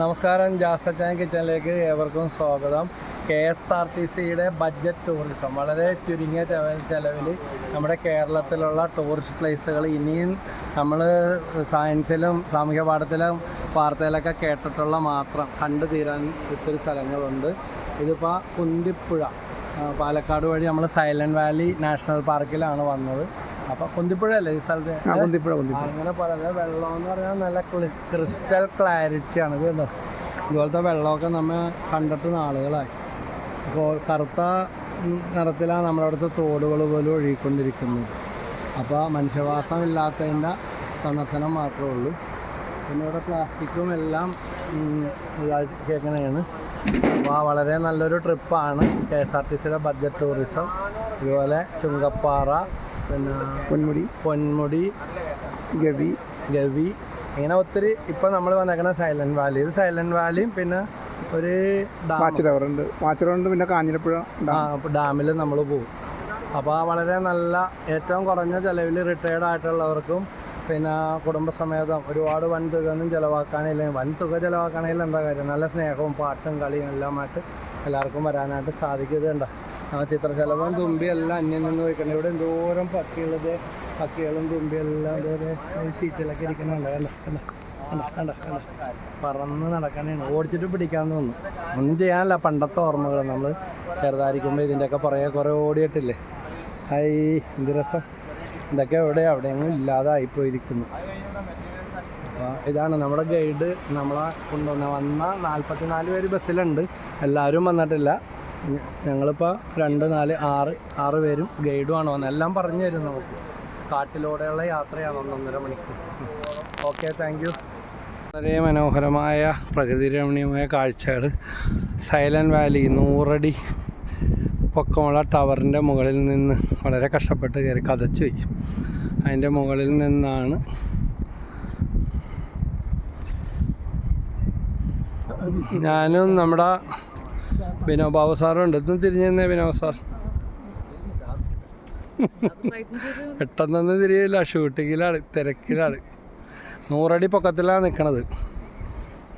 നമസ്കാരം ജാസച്ചാൻ കിച്ചണിലേക്ക് ഏവർക്കും സ്വാഗതം. കെ എസ് ആർ ടി സിയുടെ ബഡ്ജറ്റ് ടൂറിസം വളരെ ചുരുങ്ങിയ ചെലവിൽ നമ്മുടെ കേരളത്തിലുള്ള ടൂറിസ്റ്റ് പ്ലേസുകൾ ഇനിയും നമ്മൾ സയൻസിലും സാമൂഹ്യ പാഠത്തിലും വാർത്തയിലൊക്കെ കേട്ടിട്ടുള്ള മാത്രം കണ്ടു തീരാൻ ഒത്തിരി സ്ഥലങ്ങളുണ്ട്. ഇതിപ്പോൾ കുന്തിപ്പുഴ പാലക്കാട് വഴി നമ്മൾ സൈലന്റ് വാലി നാഷണൽ പാർക്കിലാണ് വന്നത്. അപ്പോൾ കുന്തിപ്പുഴയല്ലേ ഈ സ്ഥലത്ത്? കുന്തിപ്പുഴ കുന്തിപ്പുഴ. അങ്ങനെ പറയുന്നത് വെള്ളം എന്ന് പറഞ്ഞാൽ നല്ല ക്രിസ്റ്റൽ ക്ലാരിറ്റി ആണ് കേട്ടോ ഇതുപോലത്തെ വെള്ളമൊക്കെ നമ്മൾ കണ്ടിട്ട് നാളുകളായി. അപ്പോൾ കറുത്ത നിറത്തിലാണ് നമ്മുടെ അടുത്ത് തോടുകൾ പോലും ഒഴുകിക്കൊണ്ടിരിക്കുന്നത്. അപ്പോൾ മനുഷ്യവാസം ഇല്ലാത്തതിന്റെ സന്ദർശനം മാത്രമേ ഉള്ളൂ. പിന്നെ ഇവിടെ പ്ലാസ്റ്റിക്കും എല്ലാം കേൾക്കണതാണ് അപ്പോൾ വളരെ നല്ലൊരു ട്രിപ്പാണ് കെ എസ് ആർ ടി സിയുടെ ബഡ്ജറ്റ് ടൂറിസം ഇതുപോലെ ചുങ്കപ്പാറ പിന്നെ പൊന്മുടി. പൊന്മുടി ഗവി. ഗവി. ഇങ്ങനെ ഒത്തിരി ഇപ്പം നമ്മൾ വന്നേക്കണ സൈലന്റ് വാലി. ഇത് സൈലന്റ് വാലിയും പിന്നെ ഒരു ഡാം. വാച്ചിലവറുണ്ട് വാച്ചിലവറുണ്ട് പിന്നെ കാഞ്ഞിരപ്പുഴ ഡാമിൽ നമ്മൾ പോകും അപ്പോൾ വളരെ നല്ല ഏറ്റവും കുറഞ്ഞ ചിലവിൽ റിട്ടയർഡ് ആയിട്ടുള്ളവർക്കും പിന്നെ കുടുംബസമേതം ഒരുപാട് വൻ തുക ഒന്നും ചിലവാക്കാനില്ല. വൻ തുക ചിലവാക്കണമെങ്കിൽ എന്താ കാര്യം? നല്ല സ്നേഹവും പാട്ടും കളിയും എല്ലാമായിട്ട് എല്ലാവർക്കും വരാനായിട്ട് സാധിക്കുന്നുണ്ട് ആ ചിത്രശലഭം തുമ്പി എല്ലാം അന്യം നിന്ന് പോയിക്കണം ഇവിടെ എന്തോരം പക്കിയുള്ളത് പക്കികളും തുമ്പി എല്ലാം ഇതേ ഷീറ്റിലൊക്കെ ഇരിക്കുന്നുണ്ട് കണ്ട? കണ്ട? കണ്ട? കണ്ട? കണ്ട? പറന്ന് നടക്കാനാണ്. ഓടിച്ചിട്ട് പിടിക്കാൻ തോന്നുന്നു. ഒന്നും ചെയ്യാനല്ല. പണ്ടത്തെ ഓർമ്മകൾ നമ്മൾ ചെറുതായിരിക്കുമ്പോൾ ഇതിന്റെയൊക്കെ പുറകെ കുറേ ഓടിയിട്ടില്ലേ? ഹൈ എന്ത് രസം? ഇതൊക്കെ എവിടെ? അവിടെയെങ്കിലും ഇല്ലാതായിപ്പോയിരിക്കുന്നു. ഇതാണ് നമ്മുടെ ഗൈഡ് നമ്മളെ കൊണ്ടുവന്ന. വന്ന നാൽപ്പത്തിനാല് പേര് ബസ്സിലുണ്ട്. എല്ലാവരും വന്നിട്ടില്ല. ഞങ്ങളിപ്പോൾ രണ്ട് നാല് ആറ് ആറ് പേരും ഗൈഡുമാണ് വന്നത്. എല്ലാം പറഞ്ഞു തരും നമുക്ക്. കാട്ടിലൂടെയുള്ള യാത്രയാണ് ഒന്നൊന്നര മണിക്കൂർ. ഓക്കെ താങ്ക് യു വളരെ മനോഹരമായ പ്രകൃതി രമണീയമായ കാഴ്ചകൾ സൈലന്റ് വാലി നൂറടി പൊക്കമുള്ള ടവറിന്റെ മുകളിൽ നിന്ന് വളരെ കഷ്ടപ്പെട്ട് കയറി കതച്ചു പോയി. അതിന്റെ മുകളിൽ നിന്നാണ് ഞാനും നമ്മുടെ വിനോദ് ബാബു സാറും ഉണ്ട്. ഇതും തിരിഞ്ഞു തന്നെ വിനോദ് സാർ. പെട്ടെന്നൊന്നും തിരിയില്ല ഷൂട്ടിങ്ങിലാണ് തിരക്കിലാണ്. നൂറടി പൊക്കത്തിലാണ് നിൽക്കണത്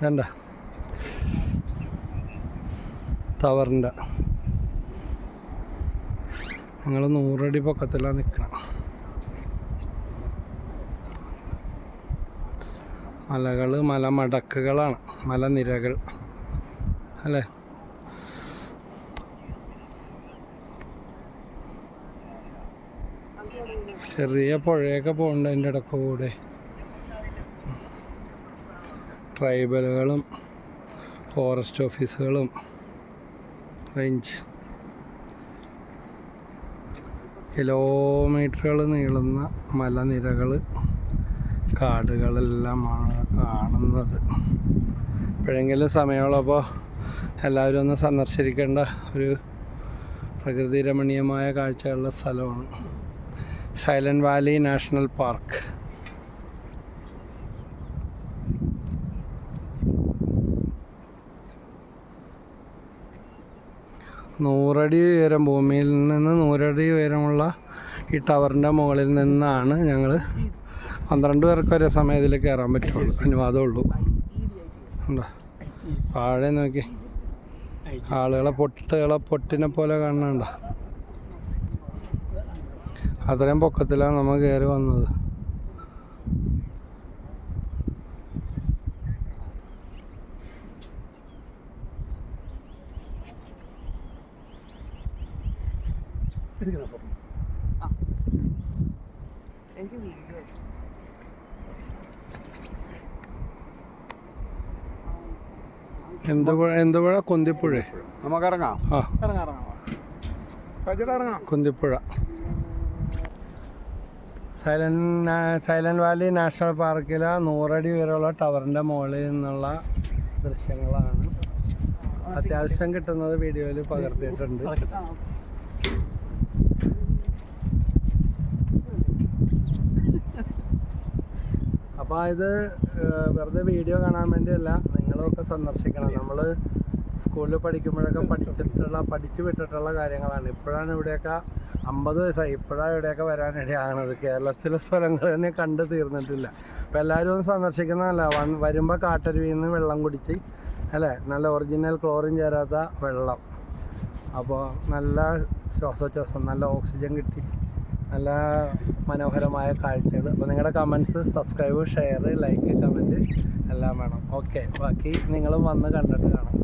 വേണ്ട ടവറിന്റെ. ഞങ്ങൾ നൂറടി പൊക്കത്തിലാണ് നിൽക്കണം മലകൾ മലമടക്കുകളാണ് മലനിരകൾ. അല്ലേ? ചെറിയ പുഴയൊക്കെ പോകുന്നുണ്ട് അതിന്റെ ഇടയ്ക്ക് കൂടെ. ട്രൈബലുകളും ഫോറസ്റ്റ് ഓഫീസുകളും റേഞ്ച്. കിലോമീറ്ററുകൾ നീളുന്ന മലനിരകൾ കാടുകളെല്ലാമാണ് കാണുന്നത്. എപ്പോഴെങ്കിലും സമയമുള്ളപ്പോൾ എല്ലാവരും ഒന്ന് സന്ദർശിക്കേണ്ട ഒരു പ്രകൃതി രമണീയമായ കാഴ്ചകളുള്ള സ്ഥലമാണ്. Silent Valley National Park. നൂറടി ഉയരം ഭൂമിയിൽ നിന്ന് നൂറടി ഉയരമുള്ള ഈ ടവറിന്റെ മുകളിൽ നിന്നാണ് ഞങ്ങൾ പന്ത്രണ്ട് പേർക്ക് ഒരേ സമയം ഇതിൽ കയറാൻ പറ്റുള്ളൂ അനുവാദമുള്ളൂ ഉണ്ടോ? താഴെ നോക്കി. ആളുകളെ പൊട്ടുകളെ പൊട്ടിനെ പോലെ കാണണണ്ട? അത്രയും പൊക്കത്തിലാണ് നമ്മൾ കയറി വന്നത്. എന്ത് പുഴ എന്ത് പുഴ? കുന്തിപ്പുഴ. നമുക്ക് ഇറങ്ങാം ആ ഇറങ്ങാം. Kunthipuzha. Silent Silent Valley National പാർക്കിലെ നൂറടി ഉയരമുള്ള ടവറിന്റെ മുകളിൽ നിന്നുള്ള ദൃശ്യങ്ങളാണ്. അത്യാവശ്യം കിട്ടുന്നത് വീഡിയോയിൽ പകർത്തിയിട്ടുണ്ട്. അപ്പോൾ ഇത് വെറുതെ വീഡിയോ കാണാൻ വേണ്ടിയല്ല നിങ്ങളൊക്കെ സന്ദർശിക്കണം. നമ്മൾ സ്കൂളിൽ പഠിക്കുമ്പോഴൊക്കെ പഠിച്ചിട്ടുള്ള പഠിച്ചു വിട്ടിട്ടുള്ള കാര്യങ്ങളാണ്. ഇപ്പോഴാണ് ഇവിടെയൊക്കെ അമ്പത് വയസ്സായി. ഇപ്പോഴാണ് ഇവിടെയൊക്കെ വരാനിടയാകണത് കേരളത്തിലെ സ്ഥലങ്ങൾ തന്നെ കണ്ടു തീർന്നിട്ടില്ല. അപ്പോൾ എല്ലാവരും ഒന്ന് സന്ദർശിക്കുന്നതല്ല. വൺ വരുമ്പോൾ കാട്ടരുവിയിൽ നിന്ന് വെള്ളം കുടിച്ച് അല്ലേ? നല്ല ഒറിജിനൽ ക്ലോറിൻ ചേരാത്ത വെള്ളം. അപ്പോൾ നല്ല ശ്വാസോച്ഛ്വാസം നല്ല ഓക്സിജൻ കിട്ടി. നല്ല മനോഹരമായ കാഴ്ചകൾ. അപ്പോൾ നിങ്ങളുടെ comments subscribe share like comment എല്ലാം വേണം. ഓക്കെ ബാക്കി നിങ്ങളും വന്ന് കണ്ടിട്ട് കാണാം.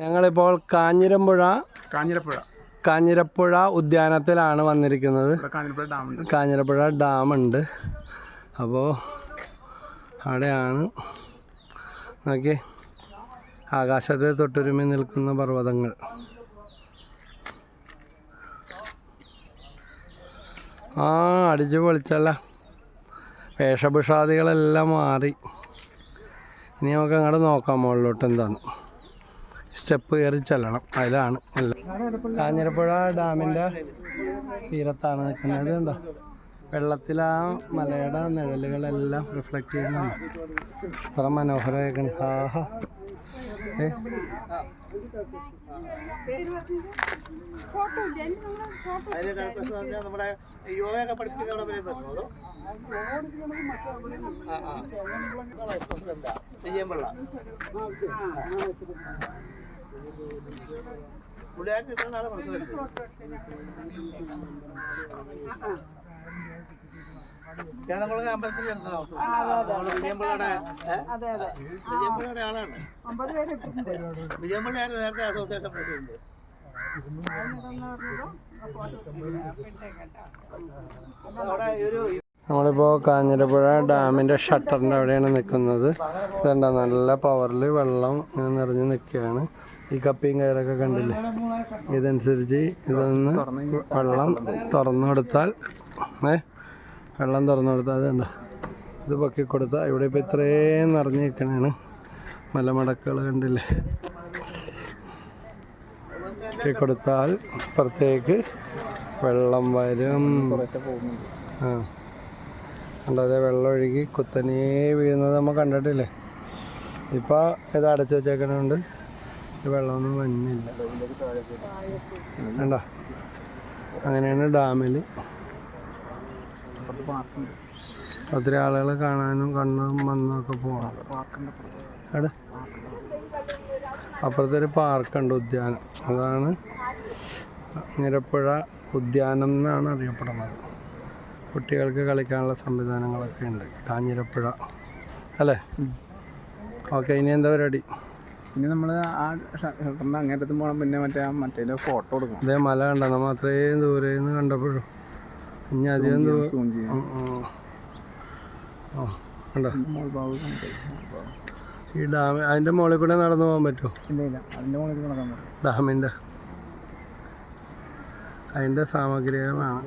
ഞങ്ങളിപ്പോൾ കാഞ്ഞിരമ്പുഴ കാഞ്ഞിരപ്പുഴ. കാഞ്ഞിരപ്പുഴ ഉദ്യാനത്തിലാണ് വന്നിരിക്കുന്നത്. കാഞ്ഞിരപ്പുഴ ഡാമുണ്ട് കാഞ്ഞിരപ്പുഴ ഡാമുണ്ട് അപ്പോൾ അവിടെയാണ്. നോക്കി ആകാശത്തെ തൊട്ടുരുമി നിൽക്കുന്ന പർവതങ്ങൾ. ആ അടിച്ചു പൊളിച്ചല്ല. വേഷഭൂഷാദികളെല്ലാം മാറി. ഇനി നമുക്ക് അങ്ങോട്ട് നോക്കാം മുകളിലോട്ട് എന്താന്ന് സ്റ്റെപ്പ് കയറി ചെല്ലണം. അതിലാണ് കാഞ്ഞിരപ്പുഴ ഡാമിന്റെ തീരത്താണ് നിൽക്കുന്നത് കണ്ടോ? വെള്ളത്തിൽ ആ മലയുടെ നിഴലുകളെല്ലാം റിഫ്ലക്റ്റ് ചെയ്യുന്നുണ്ട്. അത്ര മനോഹരമായിരിക്കണം ആഹാ ഏ? നമ്മുടെ യോഗ ഇത്ര നാളെ ചേതംകുളങ്ങ അമ്പലത്തിൽ വിജയമ്പിള്ളയുടെ ആളാണ്. വിജയമ്പിള്ള പേര് ഇട്ടിട്ടുണ്ട്. വിജയമ്പിള്ളയായിരുന്നു നേരത്തെ അസോസിയേഷൻ പ്രസിഡന്റ്. അവിടെ ഒരു നമ്മളിപ്പോൾ കാഞ്ഞിരപ്പുഴ ഡാമിന്റെ ഷട്ടറിന്റെ അവിടെയാണ് നിൽക്കുന്നത്. ഇതുണ്ട നല്ല പവറിൽ വെള്ളം ഇങ്ങനെ നിറഞ്ഞ് നിൽക്കുകയാണ്. ഈ കപ്പിയും കയറൊക്കെ കണ്ടില്ലേ? ഇതനുസരിച്ച് ഇതൊന്ന് വെള്ളം തുറന്നു കൊടുത്താൽ ഏ വെള്ളം തുറന്നു കൊടുത്താൽ ഇത് പൊക്കി കൊടുത്താൽ ഇവിടെ ഇപ്പോൾ ഇത്രയും നിറഞ്ഞു നിൽക്കണേണ് മലമടക്കുകൾ കണ്ടില്ലേ? പൊക്കി കൊടുത്താൽ അപ്പുറത്തേക്ക് വെള്ളം വരും. ആ. അല്ലാതെ വെള്ളം ഒഴുകി കുത്തനെ വീഴുന്നത് നമ്മൾ കണ്ടിട്ടില്ലേ? ഇപ്പോൾ ഇത് അടച്ചു വെച്ചേക്കണോണ്ട് വെള്ളമൊന്നും വന്നില്ല. വേണ്ട അങ്ങനെയാണ് ഡാമിൽ ഒത്തിരി ആളുകൾ കാണാനും കണ്ണും വന്നൊക്കെ പോകണം അവിടെ അപ്പുറത്തെ ഒരു പാർക്കുണ്ട് ഉദ്യാനം. അതാണ് നിരപ്പുഴ ഉദ്യാനം എന്നാണ് അറിയപ്പെടുന്നത്. കുട്ടികൾക്ക് കളിക്കാനുള്ള സംവിധാനങ്ങളൊക്കെ ഉണ്ട്. കാഞ്ഞിരപ്പുഴ. അല്ലേ? ഓക്കെ ഇനി എന്താ പരിപാടി? ഇനി നമ്മൾ ആ ഷട്ടറിന്റെ അങ്ങേറ്റത്ത് പോകണം പിന്നെ മറ്റേ മറ്റേ ഫോട്ടോ എടുക്കണം. അതേ മല കണ്ട നമ്മൾ അത്രയും ദൂരെ നിന്ന് കണ്ടപ്പോഴും. ഇനി അധികം. ഈ ഡാം അതിന്റെ മുകളിൽ കൂടെ നടന്നു പോകാൻ പറ്റുമോ? അതിന്റെ മുകളിൽ നടക്കാൻ പറ്റും. ഡാമിന്റെ അതിന്റെ സാമഗ്രികളാണ്.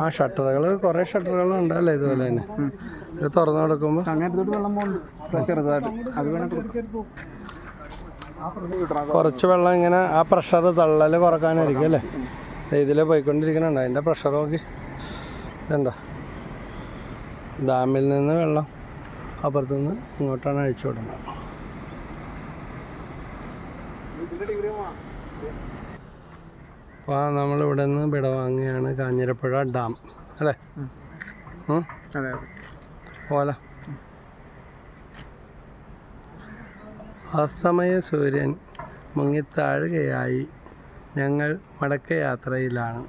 ആ ഷട്ടറുകൾ കുറേ ഷട്ടറുകൾ ഉണ്ടല്ലേ ഇതുപോലെ തന്നെ? ഇത് തുറന്നു കൊടുക്കുമ്പോൾ കുറച്ച് വെള്ളം ഇങ്ങനെ ആ പ്രഷർ തള്ളൽ കുറക്കാനായിരിക്കും അല്ലേ? ഇതിൽ പോയിക്കൊണ്ടിരിക്കണുണ്ട് അതിന്റെ പ്രഷർ നോക്കി. ഇതുണ്ടോ? ഡാമിൽ നിന്ന് വെള്ളം അപ്പുറത്തുനിന്ന് ഇങ്ങോട്ടാണ് അഴിച്ചു വിടുന്നത് അപ്പോൾ നമ്മളിവിടെ നിന്ന് വിടവാങ്ങിയാണ് കാഞ്ഞിരപ്പുഴ ഡാം. അല്ലേ? പോല അതെ അസ്തമയ സൂര്യൻ മുങ്ങിത്താഴുകയായി ഞങ്ങൾ മടക്ക യാത്രയിലാണ്